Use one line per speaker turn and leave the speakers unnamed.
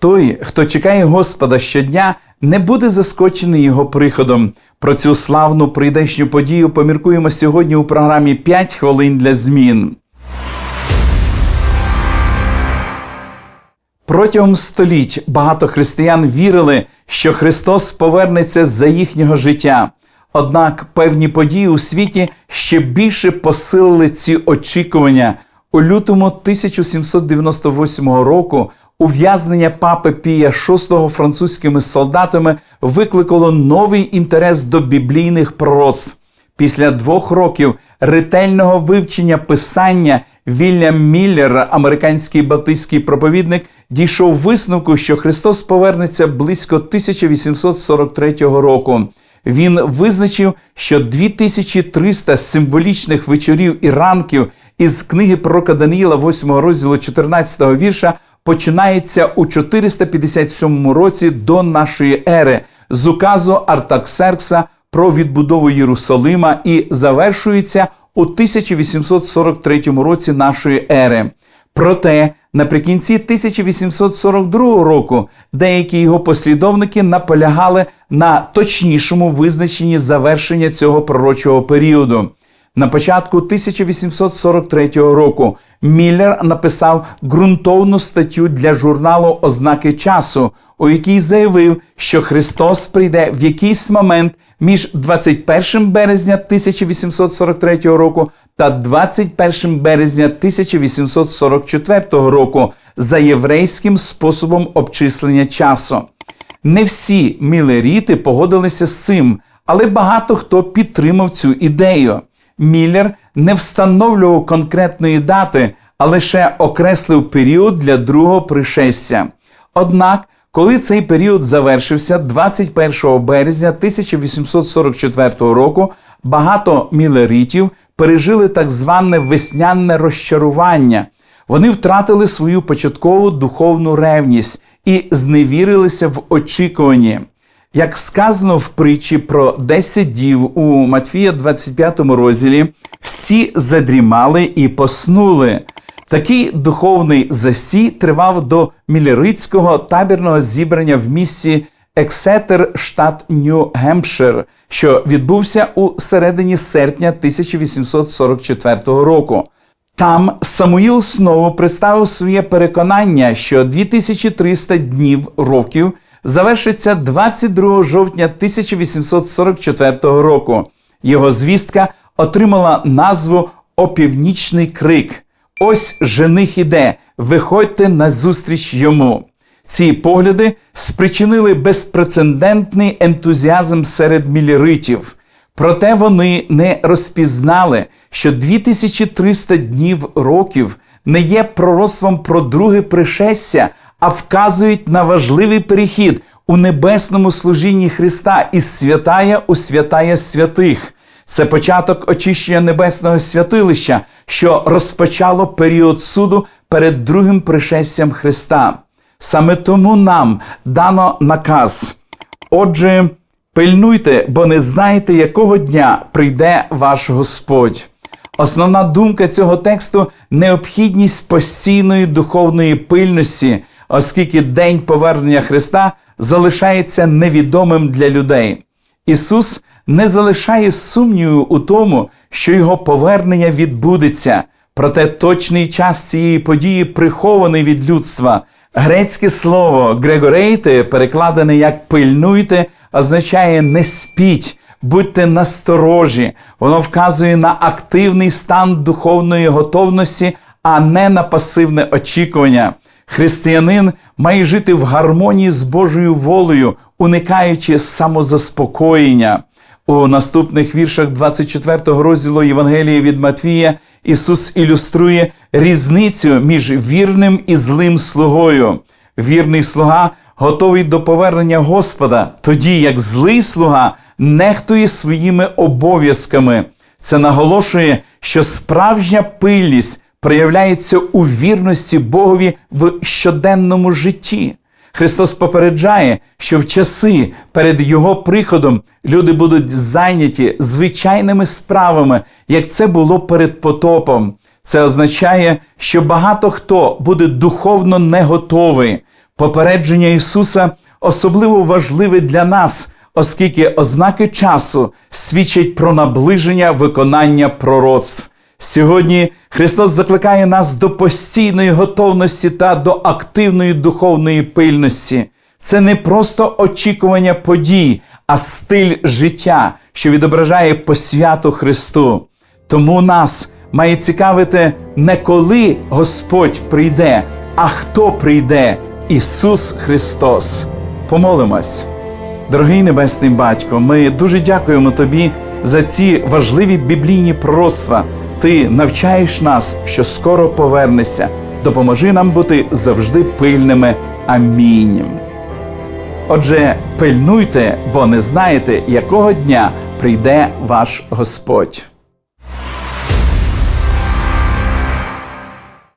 Той, хто чекає Господа щодня, не буде заскочений його приходом. Про цю славну прийдешню подію поміркуємо сьогодні у програмі «5 хвилин для змін. Протягом століть багато християн вірили, що Христос повернеться за їхнього життя. Однак певні події у світі ще більше посилили ці очікування. У лютому 1798 року ув'язнення папи Пія VI французькими солдатами викликало новий інтерес до біблійних пророцтв. Після двох років ретельного вивчення писання Вільям Міллер, американський баптистський проповідник, дійшов висновку, що Христос повернеться близько 1843 року. Він визначив, що 2300 символічних вечорів і ранків із книги пророка Даниїла, 8 розділу 14 вірша, починається у 457 році до нашої ери з указу Артаксеркса про відбудову Єрусалима і завершується у 1843 році нашої ери. Проте наприкінці 1842 року деякі його послідовники наполягали на точнішому визначенні завершення цього пророчого періоду. На початку 1843 року Міллер написав ґрунтовну статтю для журналу Ознаки часу, у якій заявив, що Христос прийде в якийсь момент між 21 березня 1843 року та 21 березня 1844 року за єврейським способом обчислення часу. Не всі мілеріти погодилися з цим, але багато хто підтримав цю ідею. Міллер не встановлював конкретної дати, а лише окреслив період для другого пришестя. Однак, коли цей період завершився 21 березня 1844 року, багато мілеритів пережили так зване весняне розчарування. Вони втратили свою початкову духовну ревність і зневірилися в очікуванні. Як сказано в притчі про 10 дів у Матвія 25 розділі, всі задрімали і поснули. Такий духовний засій тривав до мілерицького табірного зібрання в місті Ексетер, штат Нью-Гемпшир, що відбувся у середині серпня 1844 року. Там Самуїл знову представив своє переконання, що 2300 днів років завершиться 22 жовтня 1844 року. Його звістка отримала назву Опівнічний крик. Ось жених іде, виходьте на зустріч йому. Ці погляди спричинили безпрецедентний ентузіазм серед міліритів. Проте вони не розпізнали, що 2300 днів років не є пророцтвом про друге пришестя, а вказують на важливий перехід у небесному служінні Христа із святая у святая святих. Це початок очищення небесного святилища, що розпочало період суду перед другим пришестям Христа. Саме тому нам дано наказ. Отже, пильнуйте, бо не знаєте, якого дня прийде ваш Господь. Основна думка цього тексту необхідність постійної духовної пильності, оскільки день повернення Христа залишається невідомим для людей. Ісус не залишає сумніву у тому, що Його повернення відбудеться, проте точний час цієї події прихований від людства. Грецьке слово грегорейте, перекладене як пильнуйте, означає не спіть, будьте насторожі. Воно вказує на активний стан духовної готовності, а не на пасивне очікування. Християнин має жити в гармонії з Божою волею, уникаючи самозаспокоєння. У наступних віршах 24 розділу Євангелії від Матвія Ісус ілюструє різницю між вірним і злим слугою. Вірний слуга готовий до повернення Господа, тоді як злий слуга нехтує своїми обов'язками. Це наголошує, що справжня пильність проявляється у вірності Богові в щоденному житті. Христос попереджає, що в часи перед Його приходом люди будуть зайняті звичайними справами, як це було перед потопом. Це означає, що багато хто буде духовно не готовий. Попередження Ісуса особливо важливе для нас, оскільки ознаки часу свідчать про наближення виконання пророцтв. Сьогодні Христос закликає нас до постійної готовності та до активної духовної пильності. Це не просто очікування подій, а стиль життя, що відображає посвяту Христу. Тому нас має цікавити не коли Господь прийде, а хто прийде Ісус Христос. Помолимось. Дорогий Небесний Батько, ми дуже дякуємо Тобі за ці важливі біблійні пророцтва. Ти навчаєш нас, що скоро повернешся. Допоможи нам бути завжди пильними. Амінь. Отже, пильнуйте, бо не знаєте, якого дня прийде ваш Господь.